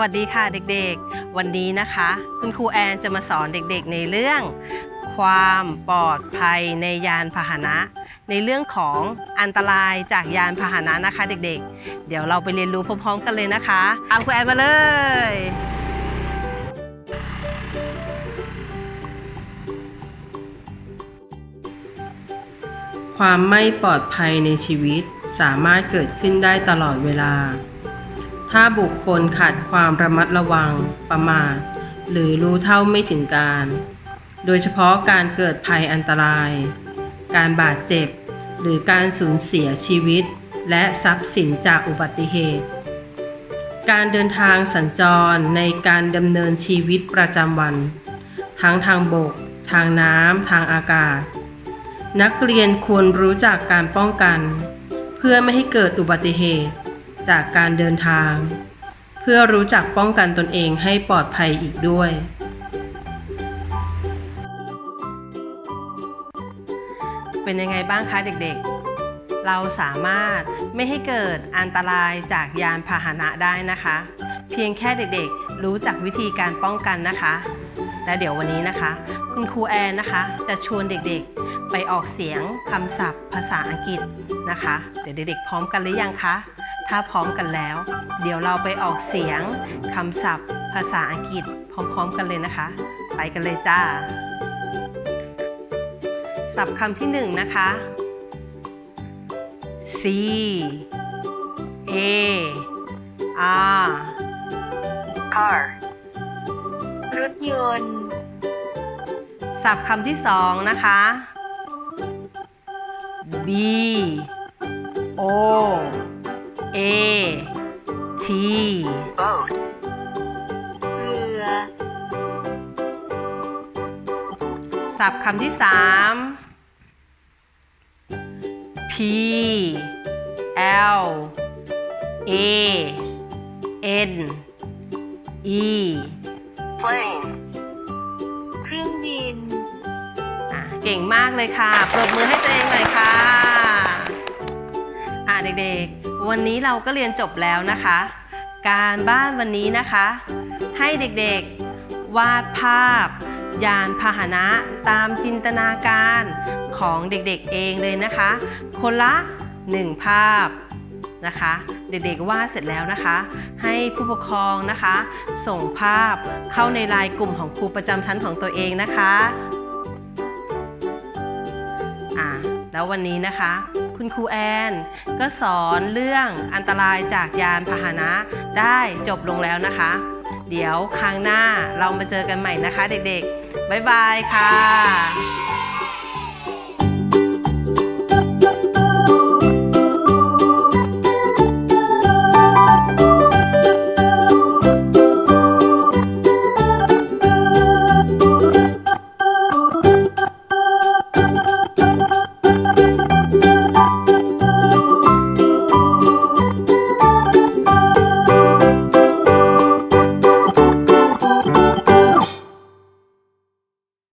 วัสดีค่ะเด็กๆ วันนี้นะคะ คุณครูแอนจะมาสอนเด็กๆในเรื่อง ความปลอดภัยในยานพาหนะ ในเรื่องของอันตรายจากยานพาหนะนะคะ เด็กๆ เดี๋ยวเราไปเรียนรู้พร้อมๆกันเลยนะคะตามครูแอนมาเลยความไม่ปลอดภัยในชีวิตสามารถเกิดขึ้นได้ตลอดเวลา ถ้าบุคคลขาดความระมัดระวังประมาทหรือรู้เท่าไม่ถึงการ โดยเฉพาะการเกิดภัยอันตราย การบาดเจ็บ หรือการสูญเสียชีวิต และทรัพย์สินจากอุบัติเหตุ การเดินทางสัญจรในการดำเนินชีวิตประจำวัน ทั้งทางบก ทางน้ำ ทางอากาศ นักเรียนควรรู้จักการป้องกัน เพื่อไม่ให้เกิดอุบัติเหตุ จากการเดินทาง เพื่อรู้จักป้องกันตนเองให้ปลอดภัยอีกด้วย เป็นยังไงบ้างคะเด็กๆ เราสามารถไม่ให้เกิดอันตรายจากยานพาหนะได้นะคะ เพียงแค่เด็กๆ รู้จักวิธีการป้องกันนะคะ และเดี๋ยววันนี้นะคะ คุณครูแอนนะคะ จะชวนเด็กๆไปออกเสียงคำศัพท์ภาษาอังกฤษนะคะ เดี๋ยวเด็กๆพร้อมกันหรือยังคะ ถ้าพร้อมกันแล้ว เดี๋ยวเราไปออกเสียงคำศัพท์ ภาษาอังกฤษพร้อมๆกันเลยนะคะ ไปกันเลยจ้า ศัพท์คำที่หนึ่งนะคะ C A R car รถยนต์ ศัพท์คำที่สองนะคะ B O A T boat เรือ ศัพท์คำที่สาม P L A N E plane เครื่องบินอะเก่งมากเลยค่ะ ปรบมือให้ตัวเองหน่อยค่ะ อะเด็กๆ วันนี้เราก็เรียนจบแล้วนะคะ การบ้านวันนี้นะคะ ให้เด็กๆวาดภาพ ยานพาหนะตามจินตนาการของเด็กๆเองเลยนะคะ คนละ 1 ภาพนะคะ เด็กๆวาดเสร็จแล้วนะคะ ให้ผู้ปกครองนะคะ ส่งภาพเข้าในไลน์กลุ่มของครูประจำชั้นของตัวเองนะคะอ่าแล้ววันนี้นะคะ คุณครูแอนก็สอนเรื่องอันตรายจากยานพาหนะได้จบลงแล้วนะคะ เดี๋ยวครั้งหน้าเรามาเจอกันใหม่นะคะเด็กๆ บ๊ายบายค่ะ